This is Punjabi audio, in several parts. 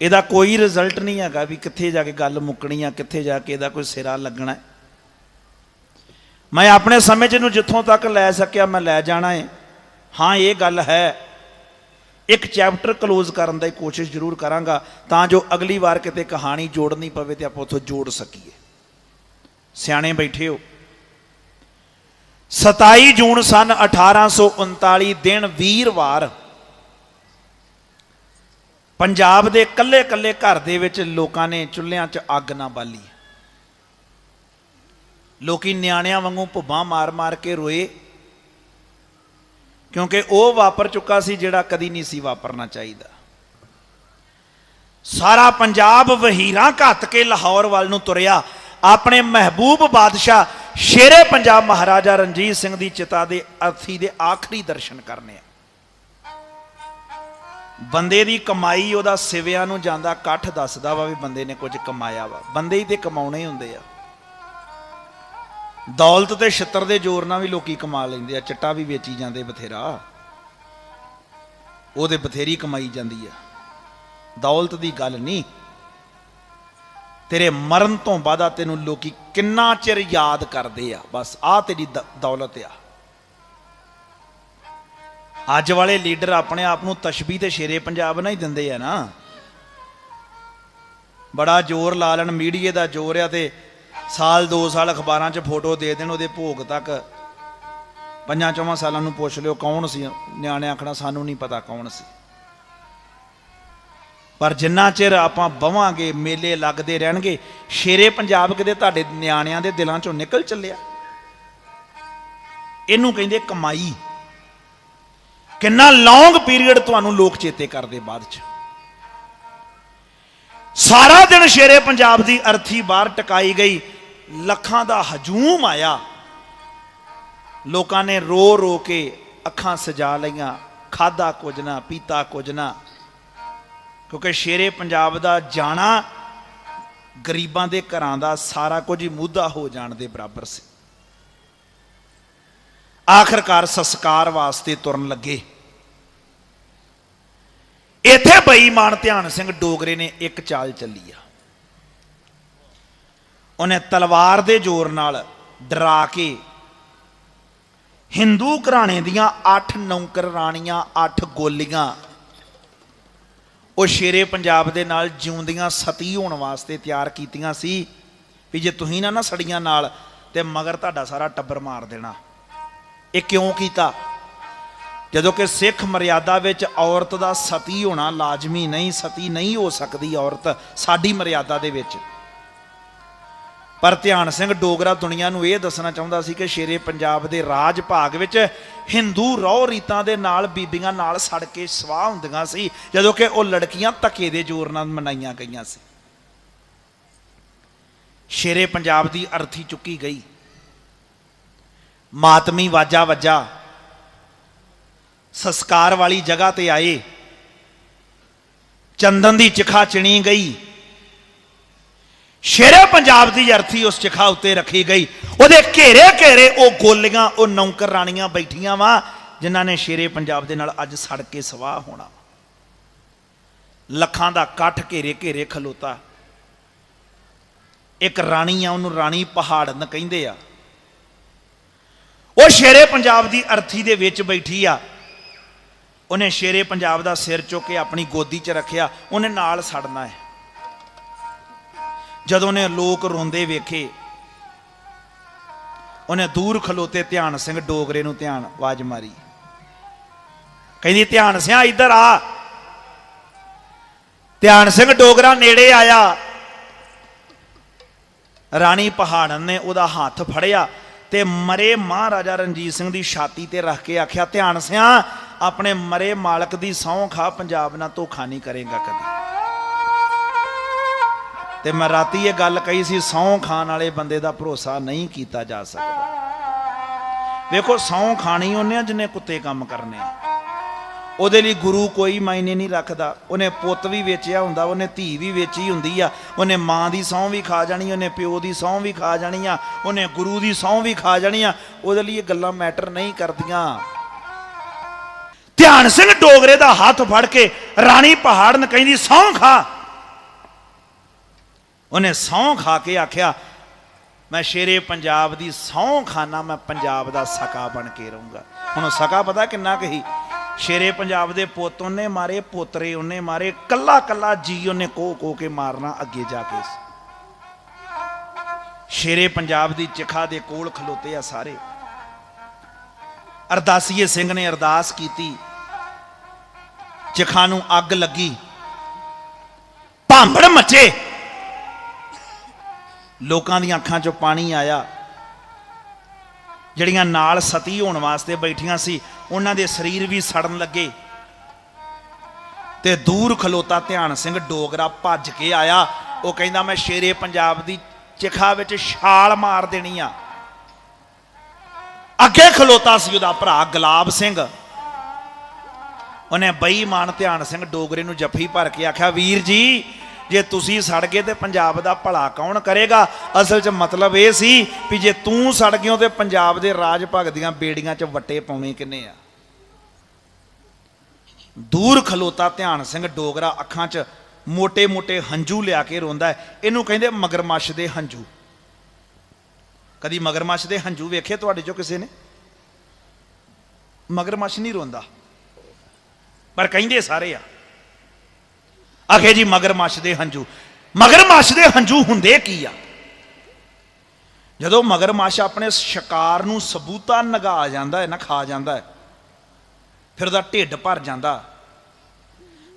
ਇਹਦਾ ਕੋਈ ਰਿਜ਼ਲਟ ਨਹੀਂ ਹੈਗਾ ਵੀ ਕਿੱਥੇ ਜਾ ਕੇ ਗੱਲ ਮੁੱਕਣੀ ਆ, ਕਿੱਥੇ ਜਾ ਕੇ ਇਹਦਾ ਕੋਈ ਸਿਰਾ ਲੱਗਣਾ ਮੈਂ ਆਪਣੇ ਸਮੇਂ 'ਚ ਇਹਨੂੰ ਜਿੱਥੋਂ ਤੱਕ ਲੈ ਸਕਿਆ, ਮੈਂ ਲੈ ਜਾਣਾ ਹੈ ਹਾਂ, ਇਹ ਗੱਲ ਹੈ। ਇੱਕ ਚੈਪਟਰ ਕਲੋਜ਼ ਕਰਨ ਦੀ ਕੋਸ਼ਿਸ਼ ਜ਼ਰੂਰ ਕਰਾਂਗਾ, ਤਾਂ ਜੋ ਅਗਲੀ ਵਾਰ ਕਿਤੇ ਕਹਾਣੀ ਜੋੜਨੀ ਪਵੇ ਤੇ ਆਪਾਂ ਉੱਥੋਂ ਜੋੜ ਸਕੀਏ। ਸਿਆਣੇ ਬੈਠੇ ਹੋ। 27 ਜੂਨ ਸਨ 1839 ਦਿਨ ਵੀਰਵਾਰ ਪੰਜਾਬ ਦੇ ਕੱਲੇ-ਕੱਲੇ ਘਰ ਦੇ ਵਿੱਚ ਲੋਕਾਂ ਨੇ ਚੁੱਲ੍ਹਿਆਂ 'ਚ ਅੱਗ ਨਾ ਬਾਲੀ। ਲੋਕੀ ਨਿਆਣਿਆਂ ਵਾਂਗੂ ਭੁੱਬਾਂ ਮਾਰ-ਮਾਰ ਕੇ ਰੋਏ, ਕਿਉਂਕਿ ਉਹ ਵਾਪਰ ਚੁੱਕਾ ਸੀ ਜਿਹੜਾ ਕਦੀ ਨਹੀਂ ਸੀ ਵਾਪਰਨਾ ਚਾਹੀਦਾ। ਸਾਰਾ ਪੰਜਾਬ ਵਹੀਰਾਂ ਘੱਤ ਕੇ ਲਾਹੌਰ ਵੱਲ ਨੂੰ ਤੁਰਿਆ। ਆਪਣੇ ਮਹਿਬੂਬ ਬਾਦਸ਼ਾਹ ਸ਼ੇਰੇ ਪੰਜਾਬ ਮਹਾਰਾਜਾ ਰਣਜੀਤ ਸਿੰਘ ਦੀ ਚਿਤਾ ਦੇ ਅਰਥੀ ਦੇ ਆਖਰੀ ਦਰਸ਼ਨ ਕਰਨੇ ਆ। ਬੰਦੇ ਦੀ ਕਮਾਈ ਉਹਦਾ ਸਿਵਿਆਂ ਨੂੰ ਜਾਂਦਾ, ਇਕੱਠ ਦੱਸਦਾ ਵਾ ਵੀ ਬੰਦੇ ਨੇ ਕੁਝ ਕਮਾਇਆ ਵਾ। ਬੰਦੇ ਹੀ ਤੇ ਕਮਾਉਣੇ ਹੀ ਹੁੰਦੇ ਆ। ਦੌਲਤ ਤੇ ਛਿੱਤਰ ਦੇ ਜ਼ੋਰ ਨਾਲ ਵੀ ਲੋਕੀ ਕਮਾ ਲੈਂਦੇ ਆ, ਚਿੱਟਾ ਵੀ ਵੇਚੀ ਜਾਂਦੇ ਬਥੇਰਾ। ਉਹਦੇ ਬਥੇਰੀ ਕਮਾਈ ਜਾਂਦੀ ਆ। ਦੌਲਤ ਦੀ ਗੱਲ ਨਹੀਂ। ਤੇਰੇ ਮਰਨ ਤੋਂ ਬਾਅਦ ਤੈਨੂੰ ਲੋਕੀ ਕਿੰਨਾ ਚਿਰ ਯਾਦ ਕਰਦੇ ਆ। ਬਸ ਆ ਤੇਰੀ ਦੌਲਤ ਆ। ਅੱਜ ਵਾਲੇ ਲੀਡਰ ਆਪਣੇ ਆਪ ਨੂੰ ਤਸ਼ਬੀਹ ਤੇ ਸ਼ੇਰੇ ਪੰਜਾਬ ਨਾਲ ਹੀ ਦਿੰਦੇ ਆ ਨਾ। ਬੜਾ ਜ਼ੋਰ ਲਾ ਲੈਣ, ਮੀਡੀਏ ਦਾ ਜ਼ੋਰ ਆ ਤੇ ਸਾਲ 2 ਸਾਲ ਅਖਬਾਰਾਂ 'ਚ ਫੋਟੋ ਦੇ ਦੇਣ, ਉਹਦੇ ਭੋਗ ਤੱਕ। ਪੰਜਾਂ, ਚੌਵਾਂ ਸਾਲਾਂ ਨੂੰ ਪੁੱਛ ਲਿਓ ਕੌਣ ਸੀ? ਨਿਆਣੇ ਆਖਣਾ, ਸਾਨੂੰ ਨਹੀਂ ਪਤਾ ਕੌਣ ਸੀ। ਪਰ ਜਿੰਨਾ ਚਿਰ ਆਪਾਂ ਬਵਾਂਗੇ, ਮੇਲੇ ਲੱਗਦੇ ਰਹਿਣਗੇ, ਸ਼ੇਰੇ ਪੰਜਾਬ ਕਿਤੇ ਤੁਹਾਡੇ ਨਿਆਣਿਆਂ ਦੇ ਦਿਲਾਂ 'ਚੋਂ ਨਿਕਲ ਚੱਲਿਆ। ਇਹਨੂੰ ਕਹਿੰਦੇ ਕਮਾਈ। ਕਿੰਨਾ ਲੌਂਗ ਪੀਰੀਅਡ ਤੁਹਾਨੂੰ ਲੋਕ ਚੇਤੇ ਕਰਦੇ ਬਾਅਦ 'ਚ। ਸਾਰਾ ਦਿਨ ਸ਼ੇਰੇ ਪੰਜਾਬ ਦੀ ਅਰਥੀ ਬਾਹਰ ਟਕਾਈ ਗਈ, ਲੱਖਾਂ ਦਾ ਹਜੂਮ ਆਇਆ। ਲੋਕਾਂ ਨੇ ਰੋ ਰੋ ਕੇ ਅੱਖਾਂ ਸਜਾ ਲਈਆਂ ਖਾਦਾ ਕੁਝ ਨਾ, ਪੀਤਾ ਕੁਝ ਨਾ। ਕਿਉਂਕਿ ਸ਼ੇਰੇ ਪੰਜਾਬ ਦਾ ਜਾਣਾ ਗਰੀਬਾਂ ਦੇ ਘਰਾਂ ਦਾ ਸਾਰਾ ਕੁਝ ਹੀ ਮੁੱਦਾ ਹੋ ਜਾਣ ਦੇ ਬਰਾਬਰ ਸੀ। ਆਖਰਕਾਰ ਸੰਸਕਾਰ ਵਾਸਤੇ ਤੁਰਨ ਲੱਗੇ। ਇੱਥੇ ਬੇਈਮਾਨ ਧਿਆਨ ਸਿੰਘ ਡੋਗਰੇ ਨੇ ਇੱਕ ਚਾਲ ਚੱਲੀ ਆ। ਉਹਨੇ ਤਲਵਾਰ ਦੇ ਜ਼ੋਰ ਨਾਲ ਡਰਾ ਕੇ ਹਿੰਦੂ ਘਰਾਣੇ ਦੀਆਂ 8 ਨੌਕਰ ਰਾਣੀਆਂ 8 ਗੋਲੀਆਂ, ਉਹ ਸ਼ੇਰੇ ਪੰਜਾਬ ਦੇ ਨਾਲ ਜਿਉਂਦੀਆਂ ਸਤੀ ਹੋਣ ਵਾਸਤੇ ਤਿਆਰ ਕੀਤੀਆਂ ਸੀ ਵੀ ਜੇ ਤੁਸੀਂ ਨਾ ਨਾ ਸੜੀਆਂ ਨਾਲ ਤੇ ਮਗਰ ਤੁਹਾਡਾ ਸਾਰਾ ਟੱਬਰ ਮਾਰ ਦੇਣਾ। ਇਹ ਕਿਉਂ ਕੀਤਾ? ਜਦੋਂ ਕਿ ਸਿੱਖ ਮਰਿਆਦਾ ਵਿੱਚ ਔਰਤ ਦਾ ਸਤੀ ਹੋਣਾ ਲਾਜ਼ਮੀ ਨਹੀਂ, ਸਤੀ ਨਹੀਂ ਹੋ ਸਕਦੀ ਔਰਤ ਸਾਡੀ ਮਰਿਆਦਾ ਦੇ ਵਿੱਚ। ਪਰ ਧਿਆਨ ਸਿੰਘ ਡੋਗਰਾ ਦੁਨੀਆ ਨੂੰ ਇਹ ਦੱਸਣਾ ਚਾਹੁੰਦਾ ਸੀ ਕਿ ਸ਼ੇਰੇ ਪੰਜਾਬ ਦੇ ਰਾਜ ਭਾਗ ਵਿੱਚ ਹਿੰਦੂ ਰੌ ਰੀਤਾਂ ਦੇ ਨਾਲ ਬੀਬੀਆਂ ਨਾਲ ਸੜ ਕੇ ਸਵਾਹ ਹੁੰਦੀਆਂ ਸੀ, ਜਦੋਂ ਕਿ ਉਹ ਲੜਕੀਆਂ ਧੱਕੇ ਦੇ ਜ਼ੋਰ ਨਾਲ ਮਨਾਈਆਂ ਗਈਆਂ ਸੀ। ਸ਼ੇਰੇ ਪੰਜਾਬ ਦੀ ਅਰਥੀ ਚੁੱਕੀ ਗਈ। ਮਾਤਮੀ ਵਾਜਾ ਵੱਜਾ। ਸੰਸਕਾਰ ਵਾਲੀ ਜਗ੍ਹਾ ਤੇ ਆਏ। ਚੰਦਨ ਦੀ ਚਿਖਾ ਚਿਣੀ ਗਈ। ਸ਼ੇਰੇ ਪੰਜਾਬ ਦੀ ਅਰਥੀ ਉਸ ਚਿਖਾ ਉੱਤੇ ਰੱਖੀ ਗਈ। ਉਹਦੇ ਘੇਰੇ ਘੇਰੇ ਉਹ ਗੋਲੀਆਂ, ਉਹ ਨੌਕਰ ਰਾਣੀਆਂ ਬੈਠੀਆਂ ਵਾ, ਜਿਨ੍ਹਾਂ ਨੇ ਸ਼ੇਰੇ ਪੰਜਾਬ ਦੇ ਨਾਲ ਅੱਜ ਸੜ ਕੇ ਸਵਾਹ ਹੋਣਾ। ਲੱਖਾਂ ਦਾ ਇਕੱਠ ਘੇਰੇ ਘੇਰੇ ਖਲੋਤਾ। ਇੱਕ ਰਾਣੀ ਆ, ਉਹਨੂੰ ਰਾਣੀ ਪਹਾੜਨ ਕਹਿੰਦੇ ਆ। ਉਹ ਸ਼ੇਰੇ ਪੰਜਾਬ ਦੀ ਅਰਥੀ ਦੇ ਵਿੱਚ ਬੈਠੀ ਆ। ਉਹਨੇ ਸ਼ੇਰੇ ਪੰਜਾਬ ਦਾ ਸਿਰ ਚੁੱਕ ਕੇ ਆਪਣੀ ਗੋਦੀ 'ਚ ਰੱਖਿਆ। ਉਹਨੇ ਨਾਲ ਸੜਨਾ ਹੈ। ਜਦੋਂ ਨੇ ਲੋਕ ਰੋਂਦੇ ਵੇਖੇ, ਉਹਨੇ ਦੂਰ ਖਲੋਤੇ ਧਿਆਨ ਸਿੰਘ ਡੋਗਰੇ ਨੂੰ ਧਿਆਨ ਆਵਾਜ਼ ਮਾਰੀ। ਕਹਿੰਦੀ, ਧਿਆਨ ਸਿਆ, ਇੱਧਰ ਆ। ਧਿਆਨ ਸਿੰਘ ਡੋਗਰਾ ਨੇੜੇ ਆਇਆ। ਰਾਣੀ ਪਹਾੜਨ ਨੇ ਉਹਦਾ ਹੱਥ ਫੜਿਆ। ਤੇ ਮਰੇ ਮਹਾਰਾਜਾ ਰਣਜੀਤ ਸਿੰਘ ਦੀ ਛਾਤੀ ਤੇ ਰੱਖ ਕੇ ਆਖਿਆ, ਧਿਆਨ ਸਿਆ, ਆਪਣੇ ਮਰੇ ਮਾਲਕ ਦੀ ਸਹੁੰ ਖਾ, ਪੰਜਾਬ ਨਾਲ ਧੋਖਾ ਨਹੀਂ ਕਰੇਗਾ ਕਦੇ। ਤੇ ਮੈਂ ਰਾਤੀ ਇਹ ਗੱਲ ਕਹੀ ਸੀ, ਸਹੁੰ ਖਾਣ ਵਾਲੇ ਬੰਦੇ ਦਾ ਭਰੋਸਾ ਨਹੀਂ ਕੀਤਾ ਜਾ ਸਕਦਾ। ਵੇਖੋ, ਸਹੁੰ ਖਾਣੀ ਉਹਨੇ ਆ, ਜਿਹਨੇ ਕੁੱਤੇ ਕੰਮ ਕਰਨੇ ਆ। ਉਹਦੇ ਲਈ ਗੁਰੂ ਕੋਈ ਮਾਇਨੇ ਨਹੀਂ ਰੱਖਦਾ। ਉਹਨੇ ਪੁੱਤ ਵੀ ਵੇਚਿਆ ਹੁੰਦਾ, ਉਹਨੇ ਧੀ ਵੀ ਵੇਚੀ ਹੁੰਦੀ ਆ। ਉਹਨੇ ਮਾਂ ਦੀ ਸਹੁੰ ਵੀ ਖਾ ਜਾਣੀ, ਉਹਨੇ ਪਿਓ ਦੀ ਸਹੁੰ ਵੀ ਖਾ ਜਾਣੀ ਆ। ਉਹਨੇ ਗੁਰੂ ਦੀ ਸਹੁੰ ਵੀ ਖਾ ਜਾਣੀ ਆ। ਉਹਦੇ ਲਈ ਇਹ ਗੱਲਾਂ ਮੈਟਰ ਨਹੀਂ ਕਰਦੀਆਂ। ਧਿਆਨ ਸਿੰਘ ਡੋਗਰੇ ਦਾ ਹੱਥ ਫੜ ਕੇ ਰਾਣੀ ਪਹਾੜਨ ਕਹਿੰਦੀ, ਸਹੁੰ ਖਾ। ਉਹਨੇ ਸਹੁੰ ਖਾ ਕੇ ਆਖਿਆ, ਮੈਂ ਸ਼ੇਰੇ ਪੰਜਾਬ ਦੀ ਸਹੁੰ ਖਾਨਾ, ਮੈਂ ਪੰਜਾਬ ਦਾ ਸਕਾ ਬਣ ਕੇ ਰਹੂੰਗਾ। ਹੁਣ ਉਹ ਸਕਾ ਪਤਾ ਕਿੰਨਾ ਕਹੀ ਸ਼ੇਰੇ ਪੰਜਾਬ ਦੇ ਪੁੱਤ ਉਹਨੇ ਮਾਰੇ, ਪੋਤਰੇ ਉਹਨੇ ਮਾਰੇ ਕੱਲਾ ਕੱਲਾ ਜੀ ਉਹਨੇ ਕੋ ਕੋ ਕੇ ਮਾਰਨਾ ਅੱਗੇ ਜਾ ਕੇ। ਸ਼ੇਰੇ ਪੰਜਾਬ ਦੀ ਚਿਖਾ ਦੇ ਕੋਲ ਖਲੋਤੇ ਆ ਸਾਰੇ। ਅਰਦਾਸੀਏ ਸਿੰਘ ਨੇ ਅਰਦਾਸ ਕੀਤੀ। ਚਿਖਾ ਨੂੰ ਅੱਗ ਲੱਗੀ। ਭਾਂਬੜ ਮੱਚੇ। ਲੋਕਾਂ ਦੀਆਂ ਅੱਖਾਂ 'ਚੋਂ ਪਾਣੀ ਆਇਆ। ਜਿਹੜੀਆਂ ਨਾਲ ਸਤੀ ਹੋਣ ਵਾਸਤੇ ਬੈਠੀਆਂ ਸੀ, ਉਹਨਾਂ ਦੇ ਸਰੀਰ ਵੀ ਸੜਨ ਲੱਗੇ। ਤੇ ਦੂਰ ਖਲੋਤਾ ਧਿਆਨ ਸਿੰਘ ਡੋਗਰਾ ਭੱਜ ਕੇ ਆਇਆ। ਉਹ ਕਹਿੰਦਾ, ਮੈਂ ਸ਼ੇਰੇ ਪੰਜਾਬ ਦੀ ਚਿਖਾ ਵਿੱਚ ਛਾਲ ਮਾਰ ਦੇਣੀ ਆ। ਅੱਗੇ ਖਲੋਤਾ ਸੀ ਉਹਦਾ ਭਰਾ ਗੁਲਾਬ ਸਿੰਘ। ਉਹਨੇ ਬੇਈਮਾਨ ਧਿਆਨ ਸਿੰਘ ਡੋਗਰੇ ਨੂੰ ਜੱਫੀ ਭਰ ਕੇ ਆਖਿਆ, ਵੀਰ ਜੀ ਜੇ ਤੁਸੀਂ ਸੜ ਗਏ ਤੇ ਪੰਜਾਬ ਦਾ ਭਲਾ ਕੌਣ ਕਰੇਗਾ? ਅਸਲ 'ਚ ਮਤਲਬ ਇਹ ਸੀ ਵੀ ਜੇ ਤੂੰ ਸੜ ਗਿਓ ਤੇ ਪੰਜਾਬ ਦੇ ਰਾਜ ਭਗ ਦੀਆਂ ਬੇੜੀਆਂ 'ਚ ਵੱਟੇ ਪਾਉਣੇ ਕਿੰਨੇ ਆ? ਦੂਰ ਖਲੋਤਾ ਧਿਆਨ ਸਿੰਘ ਡੋਗਰਾ ਅੱਖਾਂ 'ਚ ਮੋਟੇ ਮੋਟੇ ਹੰਝੂ ਲਿਆ ਕੇ ਰੋਂਦਾ ਇਹਨੂੰ ਕਹਿੰਦੇ ਮਗਰਮੱਛ ਦੇ ਹੰਝੂ। ਕਦੀ ਮਗਰਮੱਛ ਦੇ ਹੰਝੂ ਵੇਖੇ ਤੁਹਾਡੇ ਚੋਂ ਕਿਸੇ ਨੇ? ਮਗਰਮੱਛ ਨਹੀਂ ਰੋਂਦਾ। ਪਰ ਕਹਿੰਦੇ ਸਾਰੇ ਆ। ਆਖੇ ਜੀ, ਮਗਰਮੱਛ ਦੇ ਹੰਝੂ। ਮਗਰਮੱਛ ਦੇ ਹੰਝੂ ਹੁੰਦੇ ਕੀ ਆ? ਜਦੋਂ ਮਗਰਮੱਛ ਆਪਣੇ ਸ਼ਿਕਾਰ ਨੂੰ ਸਬੂਤਾ ਨਗਾ ਜਾਂਦਾ ਹੈ, ਨਾ ਖਾ ਜਾਂਦਾ ਹੈ, ਫਿਰ ਉਹਦਾ ਢਿੱਡ ਭਰ ਜਾਂਦਾ।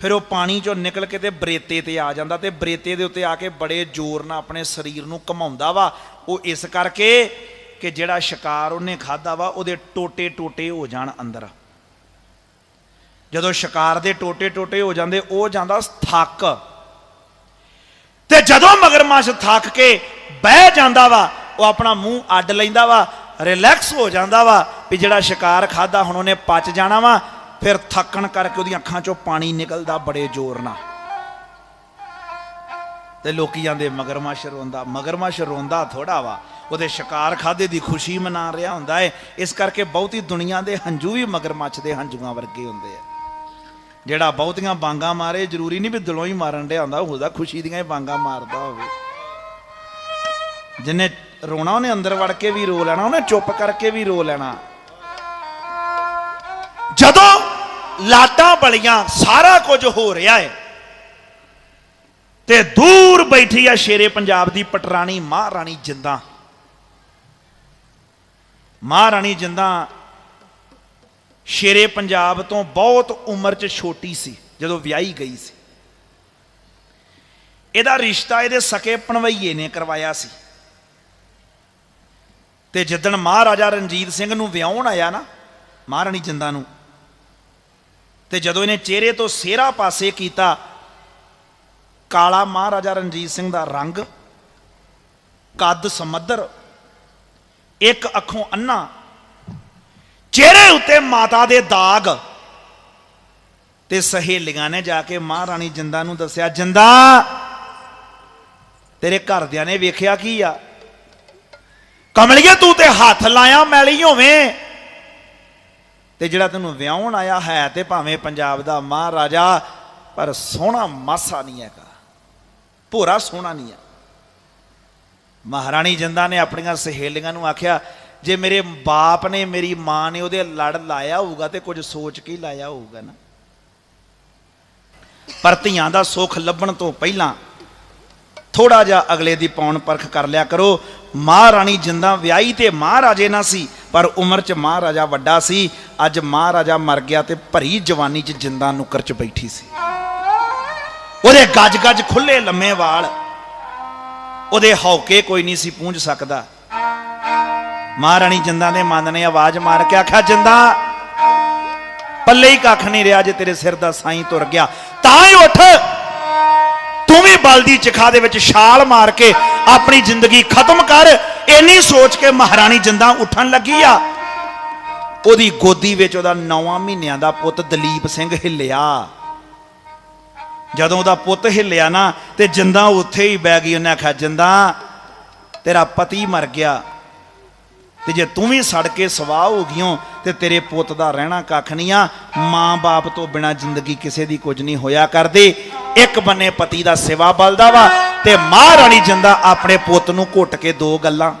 ਫਿਰ ਉਹ ਪਾਣੀ ਚੋਂ ਨਿਕਲ ਕੇ ਤੇ ਬਰੇਤੇ ਤੇ ਆ ਜਾਂਦਾ ਤੇ ਬਰੇਤੇ ਦੇ ਉੱਤੇ ਆ ਕੇ ਬੜੇ ਜ਼ੋਰ ਨਾਲ ਆਪਣੇ ਸਰੀਰ ਨੂੰ ਘਮਾਉਂਦਾ ਵਾ। ਉਹ ਇਸ ਕਰਕੇ ਕਿ ਜਿਹੜਾ ਸ਼ਿਕਾਰ ਉਹਨੇ ਖਾਦਾ ਵਾ, ਉਹਦੇ ਟੋਟੇ ਟੋਟੇ ਹੋ ਜਾਣ ਅੰਦਰ। ਜਦੋਂ ਸ਼ਿਕਾਰ ਦੇ ਟੋਟੇ ਟੋਟੇ ਹੋ ਜਾਂਦੇ, ਉਹ ਜਾਂਦਾ ਥੱਕ। ਤੇ ਜਦੋਂ ਮਗਰਮੱਛ ਥੱਕ ਕੇ ਬਹਿ ਜਾਂਦਾ ਵਾ, ਉਹ ਆਪਣਾ ਮੂੰਹ ਅੱਡ ਲੈਂਦਾ ਵਾ, ਰਿਲੈਕਸ ਹੋ ਜਾਂਦਾ ਵਾ ਵੀ ਜਿਹੜਾ ਸ਼ਿਕਾਰ ਖਾਦਾ ਹੁਣ ਉਹਨੇ ਪਚ ਜਾਣਾ ਵਾ, ਫਿਰ ਥੱਕਣ ਕਰਕੇ ਉਹਦੀਆਂ ਅੱਖਾਂ ਚੋਂ ਪਾਣੀ ਨਿਕਲਦਾ ਬੜੇ ਜ਼ੋਰ ਨਾਲ। ਤੇ ਲੋਕੀ ਜਾਂਦੇ ਮਗਰਮੱਛ ਰੋਂਦਾ ਮਗਰਮੱਛ ਰੋਂਦਾ ਥੋੜਾ ਵਾ, ਉਹਦੇ ਸ਼ਿਕਾਰ ਖਾਦੇ ਦੀ ਖੁਸ਼ੀ ਮਨਾ ਰਿਹਾ ਹੁੰਦਾ ਏ, ਇਸ ਕਰਕੇ ਬਹੁਤੀ ਦੁਨੀਆ ਦੇ ਹੰਝੂ ਵੀ ਮਗਰਮੱਛ ਦੇ ਹੰਝੂਆਂ ਵਰਗੇ ਹੁੰਦੇ ਆ। ਜਿਹੜਾ ਬਹੁਤੀਆਂ ਬਾਂਗਾ ਮਾਰੇ, ਜ਼ਰੂਰੀ ਨਹੀਂ ਵੀ ਦਿਲੋਂ ਹੀ ਮਾਰਨ ਡਿਆ ਹੁੰਦਾ, ਉਹਦਾ ਖੁਸ਼ੀ ਦੀਆਂ ਹੀ ਬਾਂਗਾ ਮਾਰਦਾ ਹੋਵੇ। ਜਿੰਨੇ ਰੋਣਾ, ਉਹਨੇ ਅੰਦਰ ਵੜ ਕੇ ਵੀ ਰੋ ਲੈਣਾ, ਉਹਨੇ ਚੁੱਪ ਕਰਕੇ ਵੀ ਰੋ ਲੈਣਾ। ਜਦੋਂ ਲਾਟਾਂ ਬਲੀਆਂ, ਸਾਰਾ ਕੁਝ ਹੋ ਰਿਹਾ ਹੈ ਤੇ ਦੂਰ ਬੈਠੀ ਆ ਸ਼ੇਰੇ ਪੰਜਾਬ ਦੀ ਪਟਰਾਣੀ, ਮਹਾਰਾਣੀ ਜਿੰਦਾ। ਮਹਾਰਾਣੀ ਜਿੰਦਾ ਸ਼ੇਰੇ ਪੰਜਾਬ ਤੋਂ ਬਹੁਤ ਉਮਰ 'ਚ ਛੋਟੀ ਸੀ, ਜਦੋਂ ਵਿਆਹੀ ਗਈ ਸੀ। ਇਹਦਾ ਰਿਸ਼ਤਾ ਇਹਦੇ ਸਕੇ ਪਣਵਈਏ ਨੇ ਕਰਵਾਇਆ ਸੀ। ਤੇ ਜਿੱਦਣ ਮਹਾਰਾਜਾ ਰਣਜੀਤ ਸਿੰਘ ਨੂੰ ਵਿਆਹਣ ਆਇਆ ਨਾ, ਮਹਾਰਾਣੀ ਜਿੰਦਾ ਨੂੰ, ਤੇ ਜਦੋਂ ਇਹਨੇ ਚਿਹਰੇ ਤੋਂ ਸਿਹਰਾ ਪਾਸੇ ਕੀਤਾ, ਕਾਲਾ ਮਹਾਰਾਜਾ ਰਣਜੀਤ ਸਿੰਘ ਦਾ ਰੰਗ, ਕੱਦ ਸਮੱਦਰ, ਇੱਕ ਅੱਖੋਂ ਅੰਨਾ ਚਿਹਰੇ ਉੱਤੇ ਮਾਤਾ ਦੇ ਦਾਗ ਤੇ ਸਹੇਲੀਆਂ ਨੇ ਜਾ ਕੇ ਮਹਾਰਾਣੀ ਜਿੰਦਾ ਨੂੰ ਦੱਸਿਆ, ਜਿੰਦਾ, ਤੇਰੇ ਘਰਦਿਆਂ ਨੇ ਵੇਖਿਆ ਕੀ ਆ? ਕਮਲੀਏ, ਤੂੰ ਤੇ ਹੱਥ ਲਾਇਆ ਮੈਲੀ ਹੋਵੇਂ। ਤੇ ਜਿਹੜਾ ਤੈਨੂੰ ਵਿਆਹਣ ਆਇਆ ਹੈ ਤੇ ਭਾਵੇਂ ਪੰਜਾਬ ਦਾ ਮਹਾਰਾਜਾ, ਪਰ ਸੋਹਣਾ ਮਾਸਾ ਨਹੀਂ ਹੈਗਾ। ਭੋਰਾ ਸੋਹਣਾ ਨਹੀਂ ਹੈ ਮਹਾਰਾਣੀ ਜਿੰਦਾ ਨੇ ਆਪਣੀਆਂ ਸਹੇਲੀਆਂ ਨੂੰ ਆਖਿਆ ਜੇ ਮੇਰੇ ਬਾਪ ਨੇ, ਮੇਰੀ ਮਾਂ ਨੇ ਉਹਦੇ ਲੜ ਲਾਇਆ ਹੋਊਗਾ ਤੇ ਕੁਝ ਸੋਚ ਕੇ ਲਾਇਆ ਹੋਊਗਾ ਨਾ। ਪਰ ਧੀਆਂ ਦਾ ਸੁੱਖ ਲੱਭਣ ਤੋਂ ਪਹਿਲਾਂ ਥੋੜਾ ਜਿਹਾ ਅਗਲੇ ਦੀ ਪੌਣ ਪਰਖ ਕਰ ਲਿਆ ਕਰੋ। ਮਹਾਰਾਣੀ ਜਿੰਦਾ ਵਿਆਹੀ ਤੇ ਮਹਾਰਾਜੇ ਨਾ ਸੀ, ਪਰ ਉਮਰ 'ਚ ਮਹਾਰਾਜਾ ਵੱਡਾ ਸੀ। ਅੱਜ ਮਹਾਰਾਜਾ ਮਰ ਗਿਆ ਤੇ ਭਰੀ ਜਵਾਨੀ 'ਚ ਜਿੰਦਾ ਨੁਕਰ 'ਚ ਬੈਠੀ ਸੀ। ਉਹਦੇ ਗੱਜ ਗੱਜ ਖੁੱਲੇ ਲੰਮੇ ਵਾਲ, ਉਹਦੇ ਹੌਕੇ ਕੋਈ ਨਹੀਂ ਸੀ ਪੂੰਝ ਸਕਦਾ। ਮਹਾਰਾਣੀ ਜਿੰਦਾ ਦੇ ਮਨ ਨੇ ਆਵਾਜ਼ ਮਾਰ ਕੇ ਆਖਿਆ, ਜਿੰਦਾ, ਪੱਲੇ ਹੀ ਕੱਖ ਨਹੀਂ ਰਿਹਾ ਜੇ ਤੇਰੇ ਸਿਰ ਦਾ ਸਾਈਂ ਤੁਰ ਗਿਆ। ਤਾਂ ਹੀ ਉੱਠ। ਤੂੰ ਵੀ ਬਲਦੀ ਚਿਖਾ ਦੇ ਵਿੱਚ ਛਾਲ ਮਾਰ ਕੇ ਆਪਣੀ ਜ਼ਿੰਦਗੀ ਖਤਮ ਕਰ। ਇੰਨੀ ਸੋਚ ਕੇ ਮਹਾਰਾਣੀ ਜਿੰਦਾ ਉੱਠਣ ਲੱਗੀ ਆ। ਉਹਦੀ ਗੋਦੀ ਵਿੱਚ ਉਹਦਾ 9 ਮਹੀਨਿਆਂ ਦਾ ਪੁੱਤ ਦਲੀਪ ਸਿੰਘ ਹਿੱਲਿਆ। ਜਦੋਂ ਉਹਦਾ ਪੁੱਤ ਹਿੱਲਿਆ ਨਾ ਤੇ ਜਿੰਦਾ ਉੱਥੇ ਹੀ ਬੈ ਗਈ, ਉਹਨੇ ਆਖਿਆ, ਜਿੰਦਾ, ਤੇਰਾ ਪਤੀ ਮਰ ਗਿਆ। ਤੇ ਜੇ ਤੂੰ ਵੀ ਸੜ ਕੇ ਸਵਾਹ ਹੋ ਗਿਓ ਤੇ ਤੇਰੇ ਪੁੱਤ ਦਾ ਰਹਿਣਾ ਕੱਖ ਨਹੀਂ ਆ। ਮਾਂ-ਬਾਪ ਤੋਂ ਬਿਨਾ ਜ਼ਿੰਦਗੀ ਕਿਸੇ ਦੀ ਕੁਝ ਨਹੀਂ ਹੋਇਆ ਕਰਦੀ। ਇੱਕ ਬੰਨੇ ਪਤੀ ਦਾ ਸੇਵਾ ਬਲਦਾ ਵਾ, ਤੇ ਮਹਾਰਾਣੀ ਜਿੰਦਾ ਆਪਣੇ ਪੁੱਤ ਨੂੰ ਘੁੱਟ ਕੇ ਦੋ ਗੱਲਾਂ।